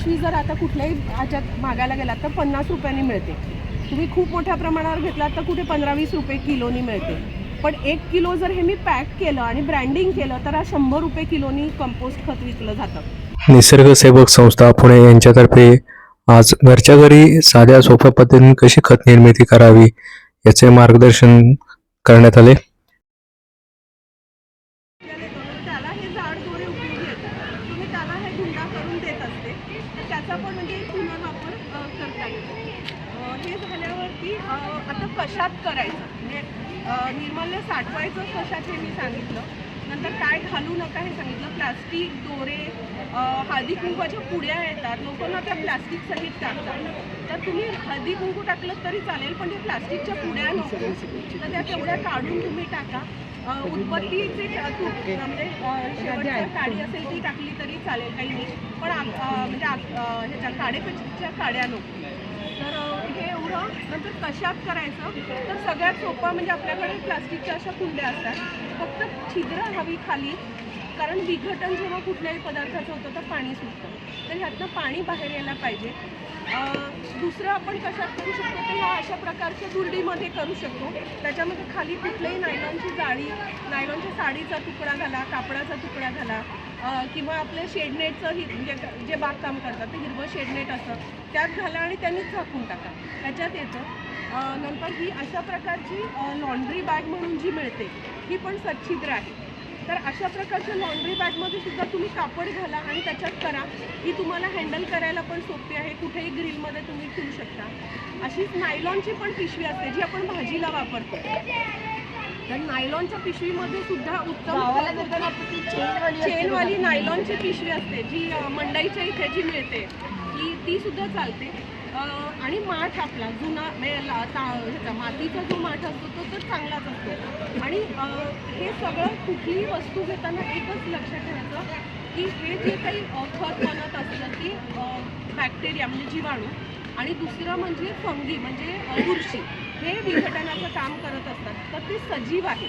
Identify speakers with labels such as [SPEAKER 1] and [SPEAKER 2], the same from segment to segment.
[SPEAKER 1] पिशवी जर आता कुठल्याही ह्याच्यात मागायला गेलात तर पन्नास रुपयांनी मिळते. तुम्ही खूप मोठ्या प्रमाणावर घेतलात तर कुठे पंधरा वीस रुपये किलोनी मिळते. पण एक किलो जर हे मी पॅक केलं आणि ब्रँडिंग केलं तर हा शंभर रुपये किलोनी कंपोस्ट खत विकलं जातं.
[SPEAKER 2] निसर्ग सेवक संस्था पुणे यांच्यातर्फे आज घरच्या घरी साध्या सोप्या पद्धतीने कशी खत निर्मिती करावी याचे मार्गदर्शन करण्यात आले
[SPEAKER 1] त्याला हे जाड दोरे उपयोगी येतात तुम्ही त्याला हे गुंडा करून देत असते तर त्याचा पण म्हणजे एक पुनर्वापर अ, करता येतो अ, हे झाल्यावरती अ, आता कशात करायचं म्हणजे अ, निर्माल्य साठवायचं कशात हे मी सांगितलं नंतर काय घालू नका हे सांगितलं प्लास्टिक दोरे हळदी कुंकवाच्या पुड्या येतात. लोक ना त्या प्लास्टिक सहित टाकतात. तर तुम्ही हळदी कुंकू टाकलं तरी चालेल पण ते प्लास्टिकच्या पुड्या नको. तर त्या तेवढ्या काढून तुम्ही टाका. उत्पत्तीचे म्हणजे काडी असेल ती टाकली तरी चालेल काही नाही. पण म्हणजे ह्याच्या काडेपेक्षाच्या काड्या नको. तर हे एवढं नंतर कशात करायचं? तर सगळ्यात सोपं म्हणजे आपल्याकडे प्लास्टिकच्या अशा कुंड्या असतात. फक्त छिद्र हवी खाली. कारण विघटन जेव्हा कुठल्याही पदार्थाचं होतं तर पाणी सुटतं. तर ह्यातनं पाणी बाहेर यायला पाहिजे. दुसरं आपण कशात करू शकतो तर ह्या अशा प्रकारच्या दुर्डीमध्ये करू शकतो. त्याच्यामध्ये खाली कुठल्याही नायलॉनची जाळी नायलॉनच्या साडीचा तुकडा घाला कापडाचा तुकडा घाला किंवा आपल्या शेडनेटचं हि म्हणजे जे बागकाम करतात ते हिरवं शेडनेट असतं त्यात घाला आणि त्यांनीच झाकून टाका. त्याच्यात येतं. नंतर ही अशा प्रकारची लॉन्ड्री बॅग म्हणून जी मिळते ही पण सच्छिद्र आहे. तर अशा प्रकारच्या लॉन्ड्री बॅगमध्ये सुद्धा तुम्ही कापड घाला आणि त्याच्यात करा. ही तुम्हाला हँडल करायला पण सोपी आहे. कुठेही ग्रिलमध्ये तुम्ही ठेवू शकता. अशीच नायलॉनची पण पिशवी असते जी आपण भाजीला वापरतो. तर नायलॉनच्या पिशवीमध्ये सुद्धा उत्तम चेनवाली नायलॉनची पिशवी असते जी मंडईच्या इथे जी मिळते ती ती सुद्धा चालते. आणि माठ आपला जुना म्हणजे ता- ह्याचा मातीचा जो माठ असतो तो तर चांगलाच असतो. आणि हे सगळं कुठलीही वस्तू घेताना एकच लक्षात ठेवायचं की हे जे काही खत बनत असतं की बॅक्टेरिया म्हणजे जीवाणू आणि दुसरं म्हणजे फंगी म्हणजे बुरशी हे विघटनाचं काम करत असतात. तर ते सजीव आहे.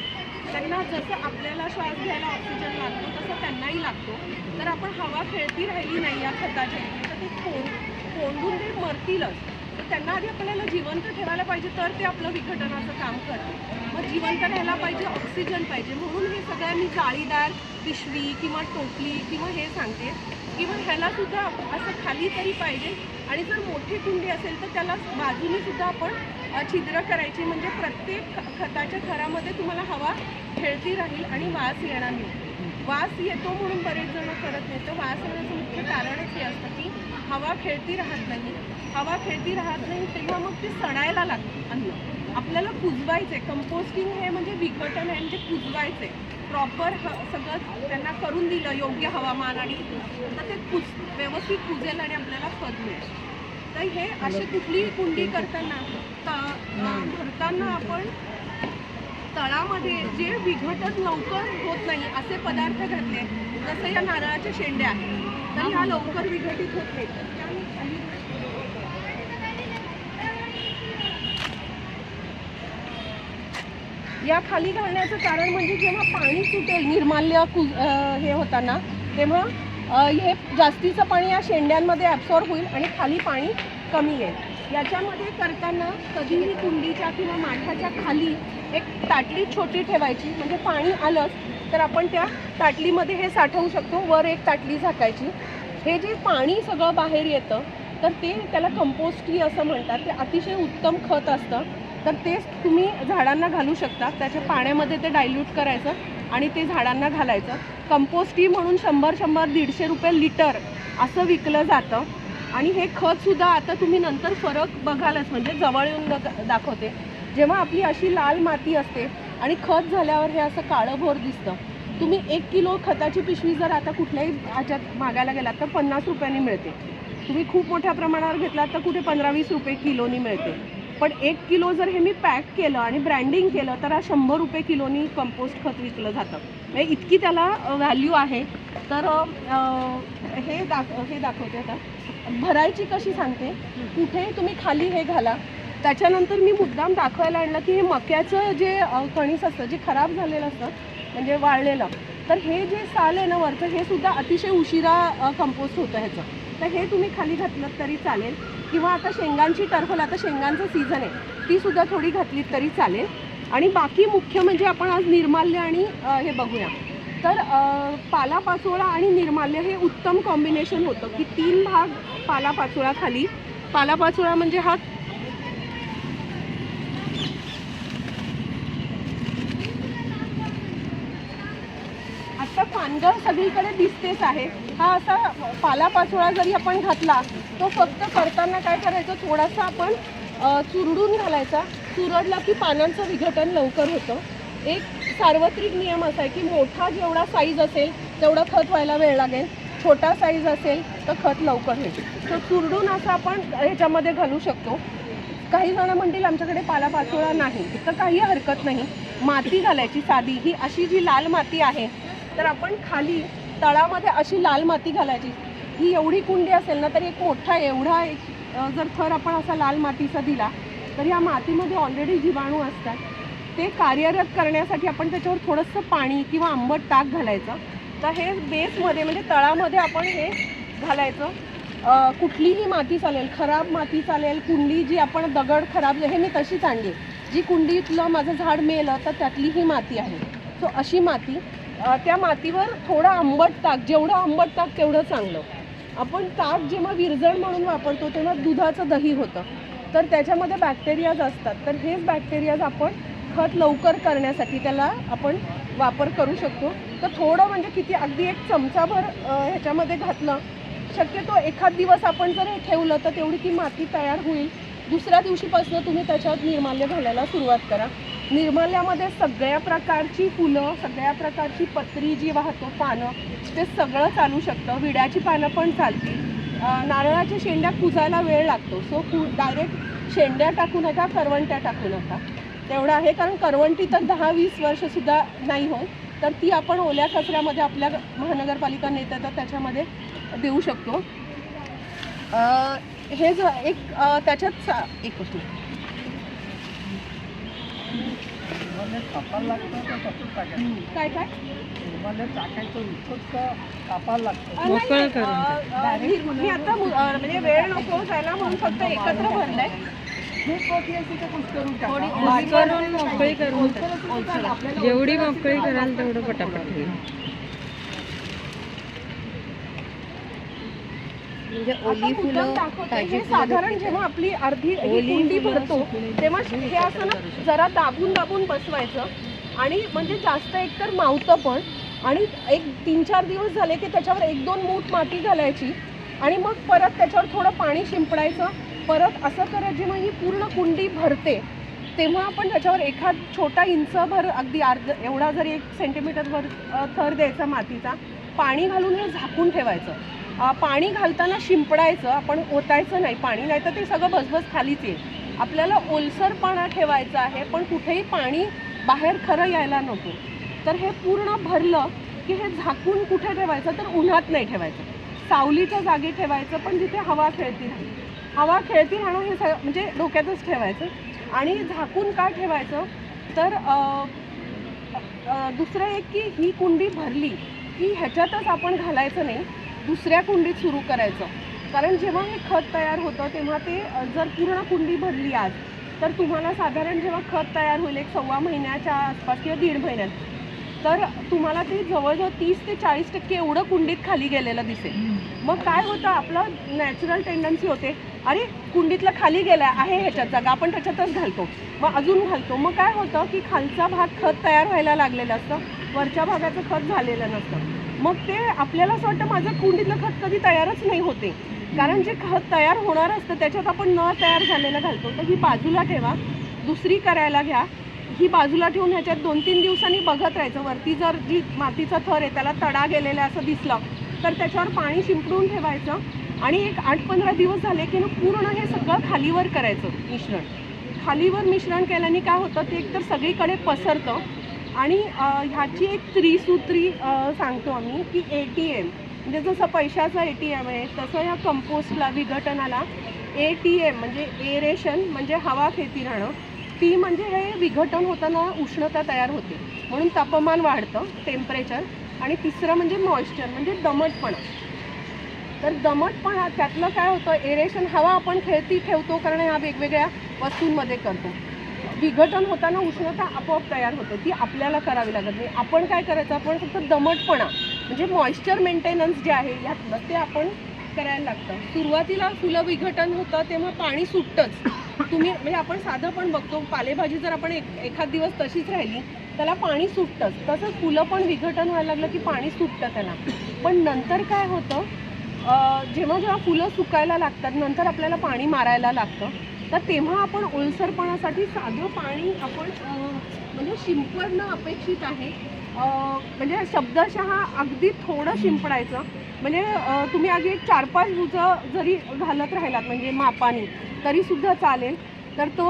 [SPEAKER 1] त्यांना जसं आपल्याला श्वास घ्यायला ऑक्सिजन लागतो तसं त्यांनाही लागतो. तर आपण हवा खेळती राहिली नाही या खताच्या तर ते कोण कोंडून ते मरतीलच. तर त्यांना आधी आपल्याला जिवंत ठेवायला पाहिजे तर ते आपलं विघटनाचं काम करते मग जिवंत राहायला पाहिजे ऑक्सिजन पाहिजे. म्हणून हे सगळ्यांनी जाळीदार पिशवी किंवा टोपली किंवा हे सांगते किंवा ह्याला सुद्धा असं खाली तरी पाहिजे. आणि जर मोठी कुंडी असेल तर त्याला बाजूने सुद्धा आपण छिद्र करायची. म्हणजे प्रत्येक खताच्या थरामध्ये तुम्हाला हवा खेळती राहील आणि वास येणार नाही. वास येतो म्हणून बरेच जण करत नाही. तर वास येण्याचं मुख्य कारणच हे असतं की हवा खेळती राहत नाही. हवा खेळती राहत नाही तेव्हा मग ते सडायला लागतं अन्न. आपल्याला कुजवायचे कंपोस्टिंग हे म्हणजे विघटन आहे म्हणजे कुजवायचे प्रॉपर ह सगळं त्यांना करून दिलं योग्य हवामान आणि तर ते कुज व्यवस्थित कुजेल आणि आपल्याला खत मिळेल. तर हे असे कुठलीही कुंडी करताना त भरताना आपण तळामध्ये जे विघटन लवकर होत नाही असे पदार्थ घातले जसं या नारळाच्या शेंड्या आहेत. तरी हा लवकर विघटित होत नाही. या खाली घालण्याचं कारण म्हणजे जेव्हा पाणी सुटेल निर्माल्य कु हे होताना तेव्हा हे जास्तीचं पाणी या शेंड्यांमध्ये ॲब्सॉर्ब होईल आणि खाली पाणी कमी येईल. याच्यामध्ये करताना कधीही कुंडीच्या किंवा माठाच्या खाली एक ताटली छोटी ठेवायची म्हणजे पाणी आलंच तर आपण त्या ताटलीमध्ये हे साठवू शकतो. वर एक ताटली झाकायची. हे जे पाणी सगळं बाहेर येतं तर ते त्याला कंपोस्टी असं म्हणतात. ते अतिशय उत्तम खत असतं. तर तेच तुम्ही झाडांना घालू शकता. त्याच्या पाण्यामध्ये ते डायल्यूट करायचं आणि ते झाडांना घालायचं. कंपोस्टी म्हणून शंभर शंभर दीडशे रुपये लिटर असं विकलं जातं. आणि हे खतसुद्धा आता तुम्ही नंतर फरक बघालच म्हणजे जवळ येऊन दाखवते. जेव्हा आपली अशी लाल माती असते आणि खत झाल्यावर हे असं काळंभोर दिसतं तुम्ही एक किलो खताची पिशवी जर आता कुठल्याही ह्याच्यात मागायला गेलात तर पन्नास रुपयांनी मिळते. तुम्ही खूप मोठ्या प्रमाणावर घेतलात तर कुठे पंधरा वीस रुपये किलोनी मिळते. पण एक किलो जर हे मी पॅक केलं आणि ब्रँडिंग केलं तर हा शंभर रुपये किलोनी कंपोस्ट खत विकलं जातं. म्हणजे इतकी त्याला व्हॅल्यू आहे. तर हे दाख हे दाखवते आता. भरायची कशी सांगते? कुठे तुम्ही खाली हे घाला. त्याच्यानंतर मी मुद्दाम दाखवायला आणलं की हे मक्याचं जे कणीस असतं जे खराब झालेलं असतं म्हणजे वाळलेलं तर हे जे साल आहे ना वरचं हे सुद्धा अतिशय उशिरा कंपोस्ट होतं ह्याचं. तर हे तुम्ही खाली घातलं तरी चालेल. किंवा आता शेंगांची टरफल आता शेंगांचं सीझन आहे ती सुद्धा थोडी घातलीत तरी चालेल. आणि बाकी मुख्य म्हणजे आपण आज निर्माल्य आणि हे बघूया. तर पालापाचोळा आणि निर्माल्य हे उत्तम कॉम्बिनेशन होतं की तीन भाग पालापाचोळा खाली पालापाचोळा म्हणजे हा आता पानगळ सगळीकडे दिसतेच आहे. हा असा पालापाचोळा जरी आपण घातला तो फक्त करताना काय करायचं? थोडासा आपण चुरडून घालायचा. चुरडला की पानांचं विघटन लवकर होतं. एक सार्वत्रिक नियम असा आहे की मोठा जेवढा साईज असेल तेवढं खत व्हायला वेळ लागेल. छोटा साईज असेल तर खत लवकर होईल. तर चुरडून असं आपण ह्याच्यामध्ये घालू शकतो. काही जण म्हणतील आमच्याकडे पालापाचोळा नाही. तर काही हरकत नाही. माती घालायची साधी. ही अशी जी लाल माती आहे तर आपण खाली तळामध्ये अशी लाल माती घालायची. ही एवढी कुंडी असेल ना तर एक मोठा एवढा एक जर थर आपण असा लाल मातीचा दिला तर या मातीमध्ये ऑलरेडी जीवाणू असतात. ते कार्यरत करण्यासाठी आपण त्याच्यावर थोडंसं पाणी किंवा आंबट ताक घालायचं. तर हे बेसमध्ये म्हणजे तळामध्ये आपण हे घालायचं. कुठलीही माती चालेल खराब माती चालेल कुंडी जी आपण दगड खराब हे मी तशीच आणली. जी कुंडीतलं माझं झाड मेलं तर त्यातली ही माती आहे. सो अशी माती. त्या मातीवर थोडं आंबट ताक जेवढं आंबट ताक तेवढं चांगलं. आपण ताक जेव्हा विरजण म्हणून वापरतो तेव्हा दुधाचं दही होतं. तर त्याच्यामध्ये बॅक्टेरियाज असतात. तर हेच बॅक्टेरियाज आपण खत लवकर करण्यासाठी त्याला आपण वापर करू शकतो. तर थोडं म्हणजे किती अगदी एक चमचाभर ह्याच्यामध्ये घातलं. शक्यतो एखाद दिवस आपण जर हे ठेवलं तर तेवढी ती माती तयार होईल. दुसऱ्या दिवशीपासून तुम्ही त्याच्यात निर्माल्य घालायला सुरुवात करा. निर्माल्यामध्ये सगळ्या प्रकारची फुलं सगळ्या प्रकारची पत्री जी वाहतो पानं ते सगळं चालू शकतं. विड्याची पानं पण चालतील. नारळाच्या शेंड्या कुजायला वेळ लागतो. सो कु डायरेक्ट शेंड्या टाकू नका करवंट्या टाकू नका. तेवढं आहे कारण करवंटी तर दहा वीस वर्षसुद्धा नाही होत. तर ती आपण ओल्या कचऱ्यामध्ये आपल्या महानगरपालिका नेते तर त्याच्यामध्ये देऊ शकतो. अं, हे ज एक त्याच्यात सा एक
[SPEAKER 3] टाकायचं?
[SPEAKER 1] काय काय? मी- आता म्हणजे वेळ नको जायला म्हणून फक्त एकत्र भरलंय. हे
[SPEAKER 4] करून मोकळी करून जेवढी मोकळी कराल. तेवढं पटापट होईल.
[SPEAKER 5] म्हणजे ओली फुलं ताजी
[SPEAKER 1] साधारण जेव्हा आपली अर्धी
[SPEAKER 5] ओली
[SPEAKER 1] भरतो तेव्हा हे असं ना जरा दाबून दाबून बसवायचं. आणि म्हणजे जास्त एकतर मावतं पण. आणि एक तीन चार दिवस झाले की त्याच्यावर एक दोन मूठ माती घालायची. आणि मग परत त्याच्यावर थोडं पाणी शिंपडायचं. परत असं करत जेव्हा ही पूर्ण कुंडी भरते तेव्हा आपण त्याच्यावर एखाद छोटा इंचभर अगदी अर्ध एवढा जरी एक सेंटीमीटरभर थर द्यायचा मातीचा पाणी घालून हे झाकून ठेवायचं. पाणी घालताना शिंपडायचं आपण ओतायचं नाही पाणी नाही तर ते सगळं भसभस खालीच येईल. आपल्याला ओलसरपणा ठेवायचा आहे पण कुठेही पाणी बाहेर खरं यायला नको. तर हे पूर्ण भरलं की हे झाकून कुठे ठेवायचं? तर उन्हात नाही ठेवायचं. सावलीच्या जागी ठेवायचं पण जिथे हवा खेळती राहील. हवा खेळती राहणं हे सगळं म्हणजे डोक्यातच ठेवायचं. आणि झाकून का ठेवायचं? तर दुसरं एक की ही कुंडी भरली की ह्याच्यातच आपण घालायचं नाही दुसऱ्या कुंडीत सुरू करायचं. कारण जेव्हा हे खत तयार होतं तेव्हा ते जर पूर्ण कुंडी भरली आज तर तुम्हाला साधारण जेव्हा खत तयार होईल एक सव्वा महिन्याच्या आसपास किंवा दीड महिन्यात तर तुम्हाला ते जवळजवळ तीस ते चाळीस टक्के एवढं कुंडीत खाली गेलेलं दिसेल. मग काय होतं? आपलं नॅचरल टेंडन्सी होते. अरे कुंडीतलं खाली गेलं आहे ह्याच्यात जागा आपण त्याच्यातच घालतो. मग अजून घालतो. मग काय होतं की खालचा भाग खत तयार व्हायला लागलेला असतं वरच्या भागाचं खत झालेलं नसतं. मग ते आपल्याला असं वाटतं माझं कुंडीतलं खत कधी तयारच नाही होते. कारण जे खत तयार होणार असतं त्याच्यात आपण न तयार झालेलं घालतो. तर ही बाजूला ठेवा दुसरी करायला घ्या. ही बाजूला ठेवून ह्याच्यात दोन तीन दिवसांनी बघत राहायचं. वरती जर जी मातीचा थर आहे त्याला तडा गेलेला असं दिसलं तर त्याच्यावर पाणी शिंपडून ठेवायचं. आणि एक आठ पंधरा दिवस झाले की ना पूर्ण हे सगळं खालीवर करायचं मिश्रण. खालीवर मिश्रण केल्याने काय होतं ते एकतर सगळीकडे पसरतं आणि ह्याची एक त्रिसूत्री सांगतो आम्ही की ए टी एम. म्हणजे जसं पैशाचं ए टी एम आहे तसं ह्या कंपोस्टला विघटनाला ए टी एम म्हणजे एरेशन म्हणजे हवा खेती राहणं टी म्हणजे हे विघटन होताना उष्णता तयार होते. म्हणून तापमान वाढतं टेम्परेचर आणि तिसरं म्हणजे मॉइश्चर म्हणजे दमटपणा. तर दमटपणा त्यातलं काय होतं एरेशन हवा आपण खेळती ठेवतो कारण ह्या वेगवेगळ्या वस्तूंमध्ये करतो. विघटन होताना उष्णता आपोआप तयार होते ती आपल्याला करावी लागत नाही. आपण काय करायचं आपण फक्त दमटपणा म्हणजे मॉइश्चर मेंटेनन्स जे आहे यातलं ते आपण करायला लागतं. सुरुवातीला फुलं विघटन होतं तेव्हा पाणी सुटतंच. तुम्ही म्हणजे आपण साधं पण बघतो पालेभाजी जर आपण एक एखाद दिवस तशीच राहिली त्याला पाणी सुटतंच. तसंच फुलं पण विघटन व्हायला लागलं की पाणी सुटतं त्याला. पण नंतर काय होतं जेव्हा जेव्हा फुलं सुकायला लागतात नंतर आपल्याला पाणी मारायला लागतं तर तेव्हा आपण ओलसरपणासाठी साधं पाणी आपण म्हणजे शिंपडणं अपेक्षित आहे. म्हणजे शब्दशः अगदी थोडं शिंपडायचं. म्हणजे तुम्ही आधी एक चार पाच बुजं जरी घालत राहिलात म्हणजे मापाने तरीसुद्धा चालेल. तर तो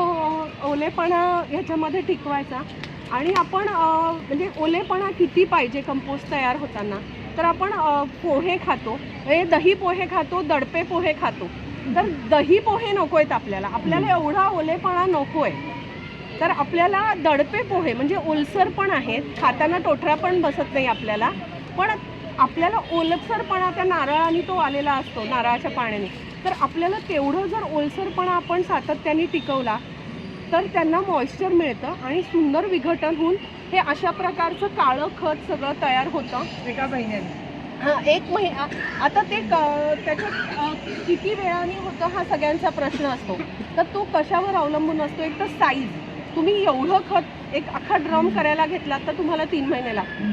[SPEAKER 1] ओलेपणा ह्याच्यामध्ये टिकवायचा. आणि आपण म्हणजे ओलेपणा किती पाहिजे कंपोस्ट तयार होताना? तर आपण पोहे खातो. हे दही पोहे खातो दडपे पोहे खातो. तर दही पोहे नको आहेत आपल्याला आपल्याला एवढा ओलेपणा नको आहे तर आपल्याला दडपे पोहे म्हणजे ओलसर पण आहेत. खाताना टोठरा पण बसत नाही आपल्याला. पण आपल्याला ओलसरपणा त्या नारळाने तो आलेला असतो नारळाच्या पाण्याने. तर आपल्याला तेवढं जर ओलसरपणा आपण सातत्याने टिकवला तर त्यांना मॉइश्चर मिळतं आणि सुंदर विघटन होऊन हे अशा प्रकारचं काळं खत सगळं तयार होतं.
[SPEAKER 3] एका महिन्याने
[SPEAKER 1] हां एक महिना आता ते क त्याच्यात अ, किती वेळाने होतं हा सगळ्यांचा प्रश्न असतो. तर तो कशावर अवलंबून असतो? एक तर साईज तुम्ही एवढं खत एक अख्खा ड्रम करायला घेतलात तर तुम्हाला तीन महिने लागतील.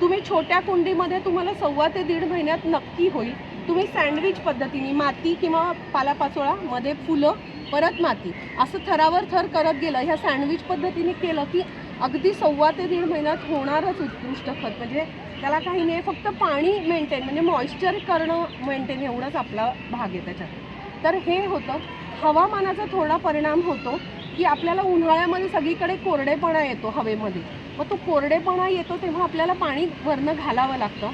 [SPEAKER 1] तुम्ही छोट्या कुंडीमध्ये तुम्हाला सव्वा ते दीड महिन्यात नक्की होईल. तुम्ही सँडविच पद्धतीने माती किंवा पालापाचोळा मध्ये फुलं परत माती. असं थरावर थर करत गेलं. ह्या सँडविच पद्धतीने केलं की अगदी सव्वा ते दीड महिन्यात होणारच उत्कृष्ट खत. म्हणजे त्याला काही नाही फक्त पाणी मेंटेन म्हणजे मॉइश्चर करणं मेंटेन एवढंच आपला भाग आहे त्याच्यात. तर हे होतं. हवामानाचा थोडा परिणाम होतो की आपल्याला उन्हाळ्यामध्ये सगळीकडे कोरडेपणा येतो हवेमध्ये. मग तो कोरडेपणा येतो तेव्हा आपल्याला पाणी वरनं घालावं लागतं.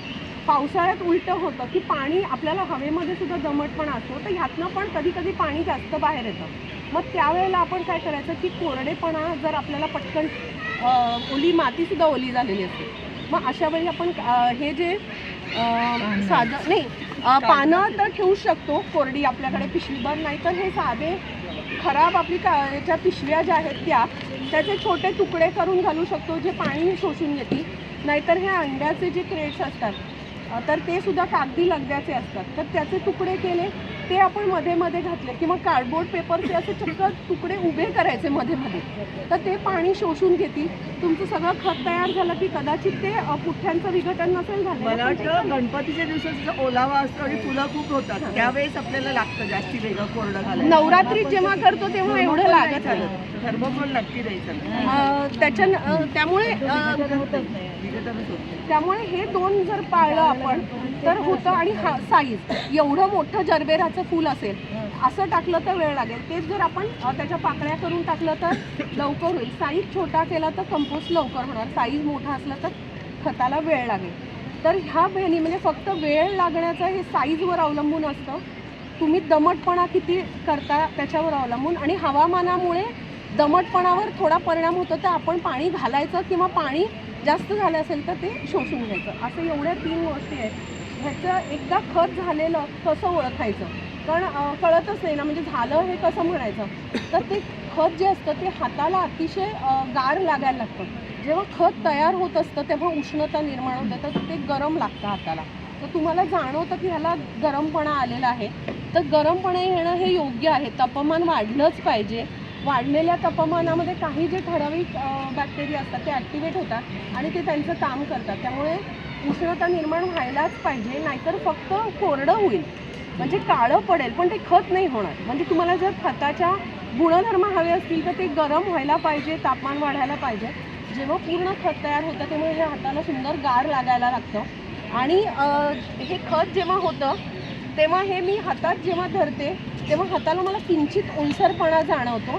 [SPEAKER 1] पावसाळ्यात उलटं होतं की पाणी आपल्याला हवेमध्ये सुद्धा दमटपणा असतो तर ह्यातनं पण कधी कधी पाणी जास्त बाहेर येतं. मग त्यावेळेला आपण काय करायचं की कोरडेपणा जर आपल्याला पटकन ओली मातीसुद्धा ओली झालेली असते. मग अशा वेळी आपण हे जे साधं नाही पानं. तर ठेवू शकतो कोरडी आपल्याकडे पिशवीभर नाही तर हे साधे खराब आपली का याच्या पिशव्या ज्या आहेत त्या त्याचे छोटे तुकडे करून घालू शकतो जे पाणी शोषून घेतील नाहीतर हे अंड्याचे जे क्रेट्स असतात तर ते सुद्धा कागदी लगद्याचे असतात. तर त्याचे तुकडे केले. ते आपण मध्ये मध्ये घातले किंवा कार्डबोर्ड पेपरचे असे चक्क तुकडे उभे करायचे मध्ये मध्ये. तर ते पाणी शोषून घेतील तुमचं सगळं खत तयार झालं की कदाचित ते पुठ्ठ्यांचं विघटन नसेल झालं.
[SPEAKER 3] मला वाटतं गणपतीच्या दिवसाचा ओलावा असतो आणि फुलं खूप होतात. त्यावेळेस आपल्याला लागतं जास्ती वेगळं कोरडं घालायला.
[SPEAKER 1] नवरात्रीत जेव्हा करतो तेव्हा एवढं लागत आलं
[SPEAKER 3] थर्मोकोल नक्की द्यायचं
[SPEAKER 1] त्याच्या त्यामुळे. त्यामुळे हे दोन जर पाळलं आपण तर होतं आणि हा साईज एवढं मोठं जरबेराचं फूल असेल असं टाकलं तर वेळ लागेल. तेच जर आपण त्याच्या पाकळ्या करून टाकलं तर लवकर होईल. साईज छोटा केला तर कंपोस्ट लवकर होणार. साईज मोठा असला तर खताला वेळ लागेल. तर ह्या बहिणी म्हणजे फक्त वेळ लागण्याचं हे साईजवर अवलंबून असतं. तुम्ही दमटपणा किती करता त्याच्यावर अवलंबून आणि हवामानामुळे दमटपणावर थोडा परिणाम होतो तर आपण पाणी घालायचं किंवा पाणी जास्त झालं असेल तर ते शोषून घ्यायचं. असं एवढ्या तीन गोष्टी आहेत. ह्याचं एकदा खत झालेलं कसं ओळखायचं. कारण कळतच नाही ना म्हणजे झालं हे कसं म्हणायचं? तर ते खत जे असतं ते हाताला अतिशय गार लागायला लागतं. जेव्हा खत तयार होत असतं तेव्हा उष्णता निर्माण होते तर ते गरम लागतं हाताला. तर तुम्हाला जाणवतं की ह्याला गरमपणा आलेला आहे. तर गरमपणा येणं हे योग्य आहे. तापमान वाढलंच पाहिजे. वाढलेल्या तापमानामध्ये काही जे ठराविक बॅक्टेरिया असतात ते ॲक्टिवेट होतात आणि ते त्यांचं काम करतात. त्यामुळे उष्णता निर्माण व्हायलाच पाहिजे नाहीतर फक्त कोरडं होईल. म्हणजे काळं पडेल पण ते खत नाही होणार. म्हणजे तुम्हाला जर खताच्या गुणधर्म हवे असतील तर ते गरम व्हायला पाहिजे तापमान वाढायला पाहिजे. जेव्हा पूर्ण खत तयार होतं तेव्हा हे हाताला सुंदर गार लागायला लागतं. आणि हे खत जेव्हा होतं तेव्हा हे मी हातात जेव्हा धरते तेव्हा हाताला मला किंचित ओलसरपणा जाणवतो.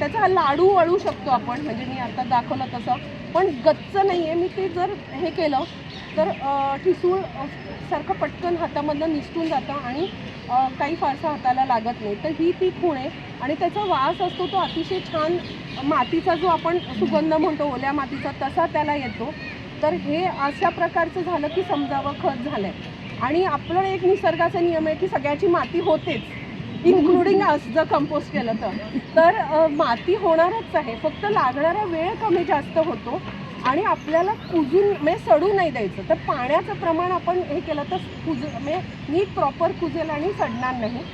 [SPEAKER 1] त्याचा लाडू वळू शकतो आपण. म्हणजे मी आता दाखवलं तसं. पण गच्च नाही आहे मी ते जर हे केलं तर ठिसूळ सारखं पटकन हातामधलं निसटून जातं आणि काही फारसा हाताला लागत नाही. तर ही ती खूण आहे आणि त्याचा वास असतो तो अतिशय छान मातीचा जो आपण सुगंध म्हणतो ओल्या मातीचा तसा त्याला येतो. तर हे अशा प्रकारचं झालं की समजावं खत झालं आहे आणि आपलं एक निसर्गाचा नियम आहे की सगळ्याची माती होतेच. इन्क्लुडिंग अस जर कंपोस्ट केलं तर. तर माती होणारच आहे. फक्त लागणारा वेळ कमी जास्त होतो आणि आपल्याला कुजून म्हणजे सडू नाही द्यायचं. तर पाण्याचं प्रमाण आपण हे केलं तर कुज म्हणजे नीट प्रॉपर कुजेल आणि सडणार नाही.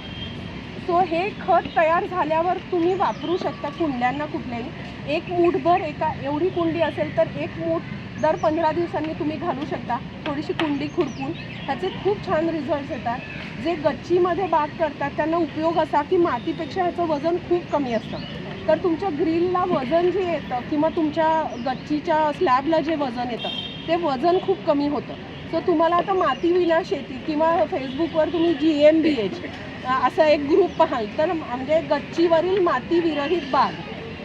[SPEAKER 1] सो हे खत तयार झाल्यावर तुम्ही वापरू शकता कुंड्यांना कुठल्याही. एक मूठभर एका एवढी कुंडी असेल तर एक मूठ दर पंधरा दिवसांनी तुम्ही घालू शकता. थोडीशी कुंडी खुरपून. ह्याचे खूप छान रिझल्ट्स येतात. जे गच्चीमध्ये बाग करतात त्यांना उपयोग असा की मातीपेक्षा ह्याचं वजन खूप कमी असतं. तर तुमच्या ग्रिलला वजन जे येतं किंवा तुमच्या गच्चीच्या स्लॅबला जे वजन येतं ते वजन खूप कमी होतं. सो तुम्हाला आता माती विना शेती किंवा फेसबुकवर तुम्ही जी एम बी एच असा एक ग्रुप पाहाल तर म्हणजे गच्चीवरील मातीविरहित बाग.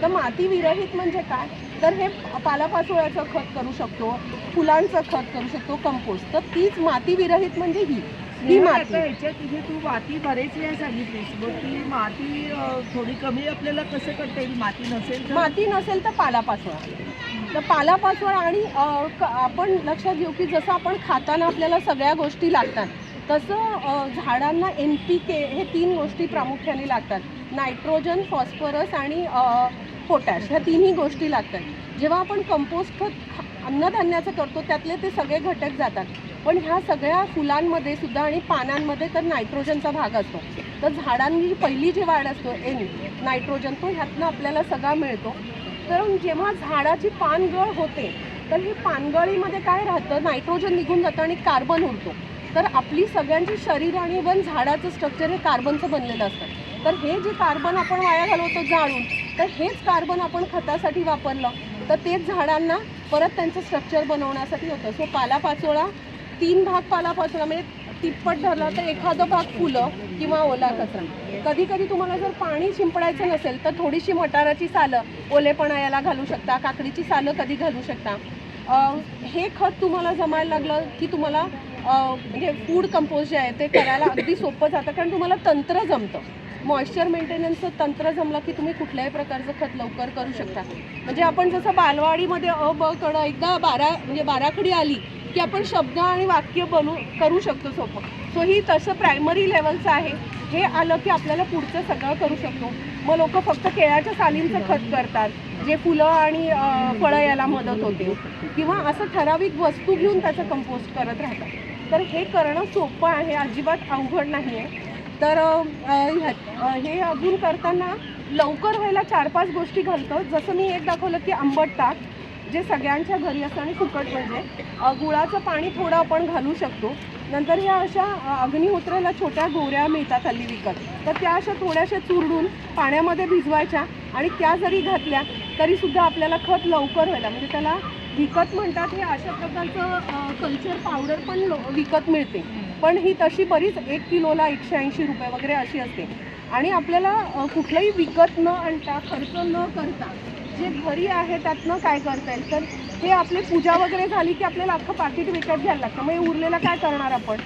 [SPEAKER 1] तर मातीविरहित म्हणजे काय? तर हे पालापाचोळ्याचं खत करू शकतो फुलांचं खत करू शकतो कंपोस्ट. तर तीच माती विरहित म्हणजे ही. ही माती.
[SPEAKER 3] ह्याच्यात तुझी तू माती बरेच वेळा सांगितलीस. मग ती माती थोडी कमी आपल्याला कसं करता येईल? माती नसेल
[SPEAKER 1] माती नसेल तर पालापाचोळा. तर पालापाचोळा आणि आपण लक्षात घेऊ की जसं आपण खाताना आपल्याला सगळ्या गोष्टी लागतात तसं झाडांना एन पी के हे तीन गोष्टी प्रामुख्याने लागतात. नायट्रोजन फॉस्फरस आणि पोटॅश ह्या तिन्ही गोष्टी लागतात. जेव्हा आपण कंपोस्ट खत अन्नधान्याचं करतो त्यातले ते सगळे घटक जातात. पण ह्या सगळ्या फुलांमध्ये सुद्धा आणि पानांमध्ये तर नायट्रोजनचा भाग असतो. तर झाडांनी पहिली जी वाढ असतो एन नायट्रोजन तो ह्यातनं आपल्याला सगळा मिळतो. तर जेव्हा झाडाची पानगळ होते तर ही पानगळीमध्ये काय राहतं? नायट्रोजन निघून जातं आणि कार्बन उरतो. तर आपली सगळ्यांची शरीर आणि इव्हन झाडाचं स्ट्रक्चर हे कार्बनचं बनलेलं असतं. तर हे जे कार्बन आपण वाया घालवतो जाळून तर हेच कार्बन आपण खतासाठी वापरलं. तर तेच झाडांना परत त्यांचं स्ट्रक्चर बनवण्यासाठी होतं. सो पालापाचोळा तीन भाग पालापाचोळा म्हणजे तिप्पट धरला तर एखादा भाग फुलं किंवा ओला कचरा. कधी कधी तुम्हाला जर पाणी शिंपडायचं नसेल तर थोडीशी मटाराची सालं ओलेपणा याला घालू शकता काकडीची सालं कधी घालू शकता. हे खत तुम्हाला जमायला लागलं की तुम्हाला म्हणजे फूड कंपोज जे आहे ते करायला अगदी सोपं जातं कारण तुम्हाला तंत्र जमतं. मॉइश्चर मेंटेनन्सचं तंत्र जमलं की तुम्ही कुठल्याही प्रकारचं खत लवकर करू शकता. म्हणजे आपण जसं बालवाडीमध्ये अ ब कडं एकदा बारा म्हणजे बाराखडी आली की आपण शब्द आणि वाक्य बनू करू शकतो सोपं. सो ही तसं प्रायमरी लेवलचं आहे. हे आलं की आपल्याला पुढचं सगळं करू शकतो. मग लोक फक्त केळ्याच्या सालींचं खत करतात जे फुलं आणि फळं याला मदत होते. किंवा असं ठराविक वस्तू घेऊन त्याचं कंपोस्ट करत राहतात. तर हे करणं सोपं आहे. अजिबात अवघड नाही आहे तर ह्या- हे अजून करताना लवकर व्हायला चार पाच गोष्टी घालतं. जसं मी एक दाखवलं की आंबट ताक जे सगळ्यांच्या घरी असतं आणि फुकट म्हणजे गुळाचं पाणी थोडं आपण घालू शकतो. नंतर ह्या अशा अग्निहोत्राला छोट्या गोऱ्या मिळतात हल्ली विकत. तर त्या अशा थोड्याशा चुरडून पाण्यामध्ये भिजवायच्या आणि त्या जरी घातल्या तरीसुद्धा आपल्याला खत लवकर व्हायला म्हणजे त्याला विकत म्हणतात हे अशा प्रकारचं कल्चर पावडर पण विकत मिळते. पण ही तशी बरीच एक किलोला एकशे ऐंशी रुपये वगैरे अशी असते. आणि आपल्याला कुठलंही विकत न आणता खर्च न करता जे घरी आहे त्यातनं काय करता येईल? तर हे आपली पूजा वगैरे झाली की आपल्याला अख्खं पाकिट विकत घ्यायला लागतं. मग हे उरलेलं काय करणार आपण?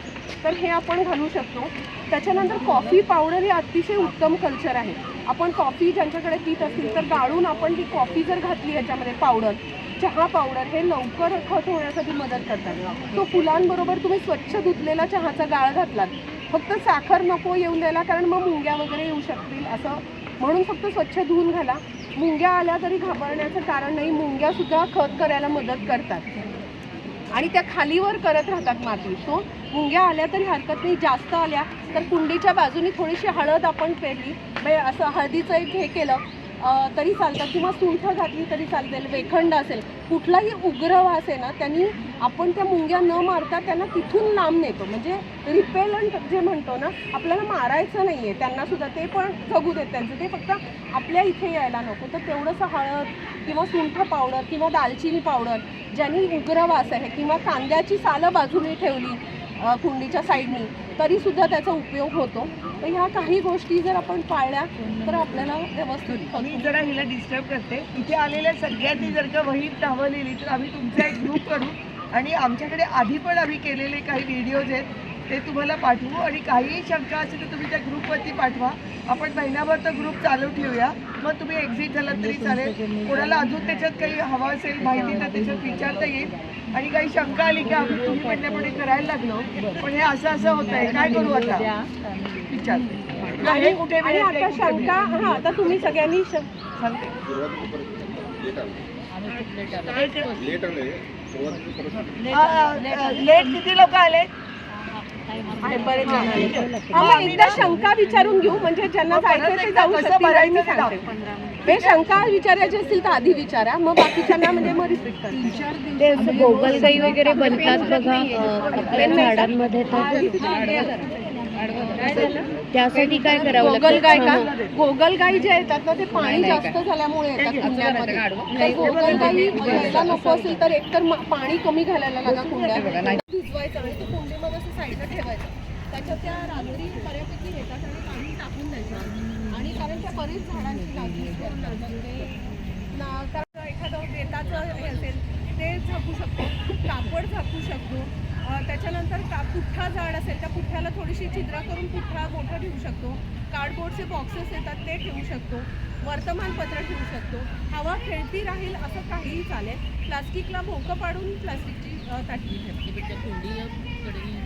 [SPEAKER 1] तर हे आपण घालू शकतो. त्याच्यानंतर कॉफी पावडर हे अतिशय उत्तम कल्चर आहे. आपण कॉफी ज्यांच्याकडे पीत असतील तर गाळून आपण ती कॉफी जर घातली याच्यामध्ये पावडर चहा पावडर हे लवकर खत होण्यासाठी मदत करतात. तो फुलांबरोबर तुम्ही स्वच्छ धुतलेला चहाचा गाळ घातलात. फक्त साखर नको येऊन द्यायला कारण मग मुंग्या वगैरे येऊ शकतील असं. म्हणून फक्त स्वच्छ धुवून घाला. मुंग्या आल्या तरी घाबरण्याचं कारण नाही मुंग्यासुद्धा खत करायला मदत करतात. आणि त्या खालीवर करत राहतात माती. सो मुंग्या आल्या तरी हरकत नाही जास्त आल्या तर कुंडीच्या बाजूने थोडीशी हळद आपण पेरली. म्हणजे असं हळदीचं एक हे केलं तरी चालतात किंवा सुंठ घातली तरी चालते. वेखंड असेल. कुठलाही उग्र वास आहे ना त्यांनी आपण त्या मुंग्या न मारता त्यांना तिथून लांब नेतो. म्हणजे रिपेलंट जे म्हणतो ना आपल्याला मारायचं नाही आहे त्यांना सुद्धा ते पण जगू देत त्यांचं. ते फक्त आपल्या इथे यायला नको. तर तेवढंसं हळद किंवा सुंठ पावडर किंवा दालचिनी पावडर ज्यांनी उग्र वास आहे किंवा कांद्याची सालं बाजूने ठेवली कुंडीच्या साईडनी तरीसुद्धा त्याचा उपयोग होतो. तर ह्या काही गोष्टी जर आपण पाळल्या तर आपल्याला व्यवस्थित
[SPEAKER 3] मी जरा हिला डिस्टर्ब करते. इथे आलेल्या सगळ्यांनी जर का वहीत नावं लिहिली तर आम्ही तुमचा एक ग्रुप करू. आणि आमच्याकडे आधी पण आम्ही केलेले काही व्हिडिओज आहेत ते तुम्हाला पाठवू. आणि काहीही शंका असेल तर तुम्ही त्या ग्रुपवरती पाठवा. आपण महिनाभर तर ग्रुप चालू ठेवूया. मग तुम्ही एक्झिट झालात तरी चालेल. कोणाला अजून त्याच्यात काही हवं असेल माहिती तर त्याच्यात विचारता येईल. आणि काही शंका आली की आम्ही तुम्ही म्हणल्याप्रमाणे करायला लागलो. पण हे असं असं होत आहे काय करू आता? विचारते. हे कुठे
[SPEAKER 1] आणि आता? शंका हा आता तुम्ही सगळ्यांनी
[SPEAKER 5] लेट
[SPEAKER 3] किती लोक आले?
[SPEAKER 1] एकदा शंका विचारून घेऊ म्हणजे ज्यांना जायचं ते जाऊ हे शंका विचारायचे असतील तर आधी विचारा मग बाकीच्यांना म्हणजे मग रिपीट करते.
[SPEAKER 4] गोगलगाई वगैरे बनतात बघा आपल्या झाडांमध्ये तर. त्यासाठी काय करावं
[SPEAKER 1] गोगलगाय का?
[SPEAKER 4] लागतं
[SPEAKER 1] गोगलगाई जे येतात ना ते पाणी जास्त झाल्यामुळे येतात कुंड्यामध्ये. तर गोगलगाई यायला नको असेल तर एकतर मा- पाणी कमी घालायला लागा कुंड्यात. भिजवायचं आणि ते कुंडीमध्ये असं साईडला ठेवायचं. त्याच्यात त्या राजरी बऱ्यापैकी येतात आणि पाणी टाकून द्यायचं. आणि कारण त्या बरीच झाडांची लागवड करून लागतात ते ना- कारण एखादं बेताचं हे असेल ते झाकू शकतो. कापड झाकू शकतो. त्याच्यानंतर का पुठ्ठा झाड असेल त्या पुठ्ठ्याला थोडीशी छिद्र करून पुठ्ठा मोठा ठेवू शकतो. कार्डबोर्डचे बॉक्सेस येतात ते ठेवू शकतो. वर्तमानपत्र ठेवू शकतो. हवा खेळती राहील असं काहीही चालेल. प्लास्टिकला भोकं पाडून प्लास्टिकची अं, ताटली ठेवा.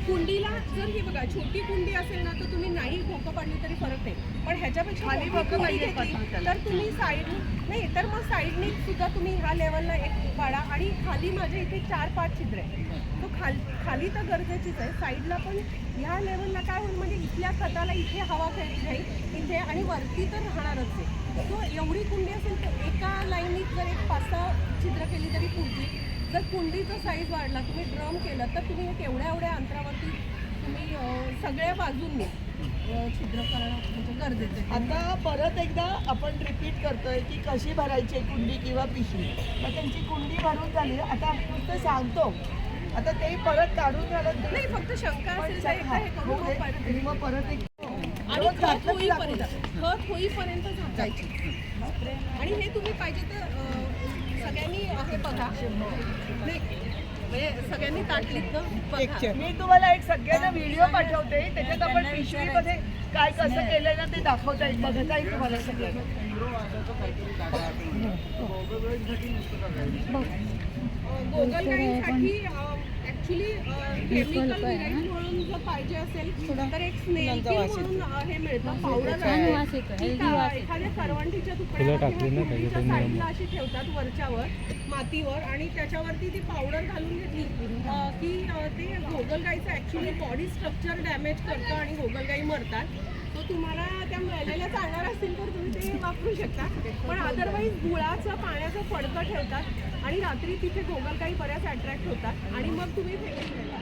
[SPEAKER 1] कुंडीला जर ही बघा छोटी कुंडी असेल ना तर तुम्ही नाही भोकं पाडली तरी फरक नाही. पण ह्याच्यापेक्षा
[SPEAKER 3] खाली
[SPEAKER 1] मोठी
[SPEAKER 3] भोकं
[SPEAKER 1] कुंडी
[SPEAKER 3] पाहिजे
[SPEAKER 1] घेतली
[SPEAKER 3] पासून.
[SPEAKER 1] तर तुम्ही साईड नाही तर मग साईडने सुद्धा तुम्ही ह्या लेवलला एक पाडा. आणि खाली माझ्या इथे चार पाच छिद्र आहे तो खाल खाली तर गरजेचीच आहे. साईडला पण ह्या लेवलला काय होईल म्हणजे इथल्या खताला इथे हवा खेळली जाईल इथे आणि वरती तर राहणारच आहे. तो एवढी कुंडी असेल तर एका लाईनीत जर एक पाच सहा छिद्र केली तरी पुरती जर कुंडीचा साईज वाढला तुम्ही ड्रम केलं तर तुम्ही एवढ्या एवढ्या अंतरावरती तुम्ही सगळ्या बाजूंनी छिद्र करणं म्हणजे गरजेचं आहे.
[SPEAKER 3] आता परत एकदा आपण रिपीट करतोय की कशी भरायची कुंडी किंवा पिशवी. तर त्यांची कुंडी भरून झाली आता नुसतं सांगतो. आता ते परत काढून झालं
[SPEAKER 1] नाही फक्त शंका असेल मग
[SPEAKER 3] मग परत एक
[SPEAKER 1] आणि खत होईपर्यंत खत होईपर्यंत झाकायची. आणि हे तुम्ही पाहिजे तर सगळ्यांनी हे बघा. नाही म्हणजे सगळ्यांनी ताटलीत
[SPEAKER 3] मी तुम्हाला एक सगळ्यांना व्हिडिओ पाठवते. त्याच्यात आपण पिशवीमध्ये काय कसं केलंय ना ते दाखवता येईल. बघता येईल तुम्हाला सगळ्यांना.
[SPEAKER 1] गोगलगाईसाठी ऍक्च्युली केमिकल व्हेरायटी म्हणून जर पाहिजे असेल तर एक स्नेल म्हणून हे मिळतं. पावडर एखाद्या करवंटीच्या किंवा कुंडीच्या साईडला अशी ठेवतात वरच्यावर मातीवर आणि त्याच्यावरती ती पावडर घालून घेतली की ते गोगलगाईचं ऍक्च्युली बॉडी स्ट्रक्चर डॅमेज करतं आणि गोगलगाई मरतात. तो तुम्हाला त्या मेलेल्या चालणार असतील तर तुम्ही ते वापरू शकता. पण अदरवाईज गुळाचं पाण्याचं फडकं ठेवतात. आणि रात्री तिथे गोगलगाई बऱ्याच अट्रॅक्ट होतात. आणि मग तुम्ही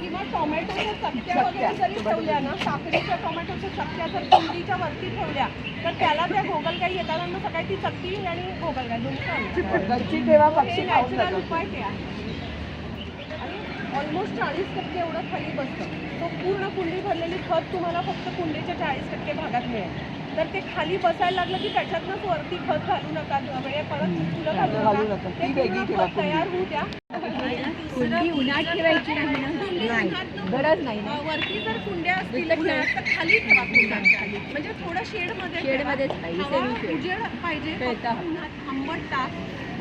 [SPEAKER 1] किंवा टोमॅटोच्या चक्क्या वगैरे जरी ठेवल्या ना साखरेच्या टोमॅटोच्या चक्क्या जर कुंडीच्या वरती ठेवल्या तर त्याला त्या गोगलगाई येतात आणि मग सकाळी ती चक्की आणि गोगलगाई दोन्ही नॅचरल उपाय ते आहे. ऑलमोस्ट चाळीस टक्के एवढं खाली बसतं. तो पूर्ण कुंडी भरलेली खत तुम्हाला फक्त कुंडीच्या चाळीस टक्के भागात मिळेल. तर ते खाली बसायला लागलं की त्याच्यातनंच वरती खत घालू नका. म्हणजे परत फुलं घालू
[SPEAKER 3] घालू
[SPEAKER 1] नका. ते पूर्ण तयार होऊ द्या.
[SPEAKER 4] कुंडी उन्हात ठेवायची नाही ना? गरज नाही
[SPEAKER 1] वरती जर कुंड्या असतील तर खाली ठेवा कुंड्या. म्हणजे थोडं शेडमध्ये
[SPEAKER 4] शेडमध्येच.
[SPEAKER 1] उजेड पाहिजे उन्हात. आंबट टाक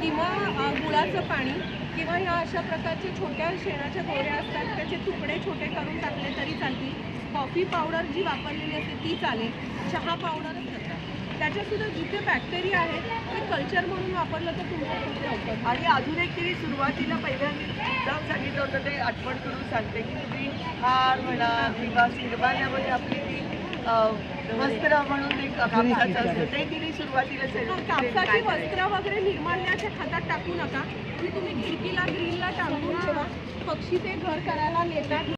[SPEAKER 1] किंवा गुळाचं पाणी किंवा ह्या अशा प्रकारचे छोट्या शेणाच्या गोळ्या असतात त्याचे तुकडे छोटे करून टाकले तरी चालतील. कॉफी पावडर जी वापरलेली असते ती चालेल. चहा पावडरच नका त्याच्यात सुद्धा जिथे बॅक्टेरिया आहेत ते कल्चर म्हणून वापरलं तर तुमचं खूप लवकर
[SPEAKER 3] आणि अजून एक तिने सुरुवातीला पहिल्यांदा मुद्दाम सांगितलं होतं ते आठवण करून सांगते की तुम्ही हार म्हणा किंवा सिरबाण्यामध्ये आपली ती अं, वस्त्र म्हणून एक कापसाचं असतं ते तिने सुरुवातीला.
[SPEAKER 1] कापसाची वस्त्र वगैरे निर्माल्याच्या खतात टाकू नका. ती तुम्ही खिडकीला ग्रिलला टाकून ठेवा. पक्षी ते घर करायला नेतात.